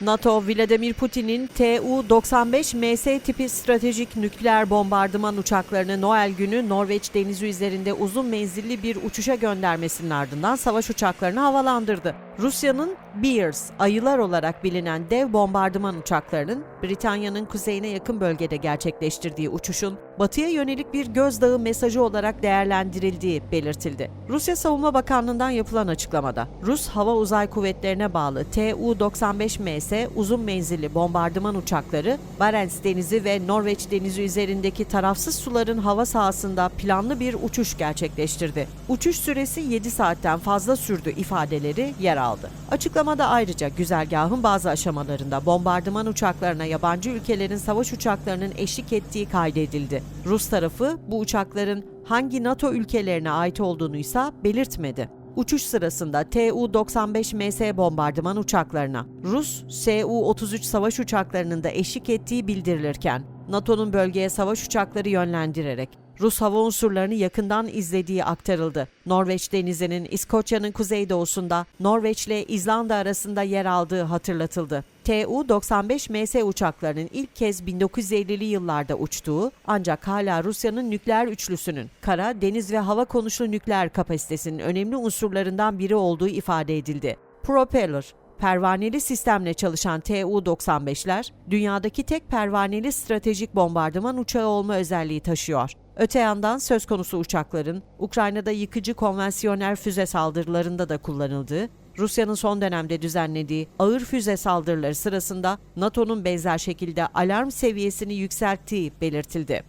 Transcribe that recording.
NATO, Vladimir Putin'in Tu-95MS tipi stratejik nükleer bombardıman uçaklarını Noel günü Norveç denizi üzerinde uzun menzilli bir uçuşa göndermesinin ardından savaş uçaklarını havalandırdı. Rusya'nın Bears, ayılar olarak bilinen dev bombardıman uçaklarının Britanya'nın kuzeyine yakın bölgede gerçekleştirdiği uçuşun batıya yönelik bir gözdağı mesajı olarak değerlendirildiği belirtildi. Rusya Savunma Bakanlığı'ndan yapılan açıklamada, Rus Hava Uzay Kuvvetlerine bağlı Tu-95MS uzun menzilli bombardıman uçakları, Barents Denizi ve Norveç Denizi üzerindeki tarafsız suların hava sahasında planlı bir uçuş gerçekleştirdi. Uçuş süresi 7 saatten fazla sürdü ifadeleri yer aldı. Açıklamada ayrıca güzergahın bazı aşamalarında bombardıman uçaklarına yabancı ülkelerin savaş uçaklarının eşlik ettiği kaydedildi. Rus tarafı bu uçakların hangi NATO ülkelerine ait olduğunu ise belirtmedi. Uçuş sırasında Tu-95MS bombardıman uçaklarına Rus Su-33 savaş uçaklarının da eşlik ettiği bildirilirken NATO'nun bölgeye savaş uçakları yönlendirerek Rus hava unsurlarını yakından izlediği aktarıldı. Norveç denizinin İskoçya'nın kuzeydoğusunda Norveç ile İzlanda arasında yer aldığı hatırlatıldı. Tu-95MS uçaklarının ilk kez 1950'li yıllarda uçtuğu ancak hala Rusya'nın nükleer üçlüsünün kara, deniz ve hava konuşlu nükleer kapasitesinin önemli unsurlarından biri olduğu ifade edildi. Propeller, pervaneli sistemle çalışan Tu-95'ler, dünyadaki tek pervaneli stratejik bombardıman uçağı olma özelliği taşıyor. Öte yandan söz konusu uçakların Ukrayna'da yıkıcı konvansiyonel füze saldırılarında da kullanıldığı, Rusya'nın son dönemde düzenlediği ağır füze saldırıları sırasında NATO'nun benzer şekilde alarm seviyesini yükselttiği belirtildi.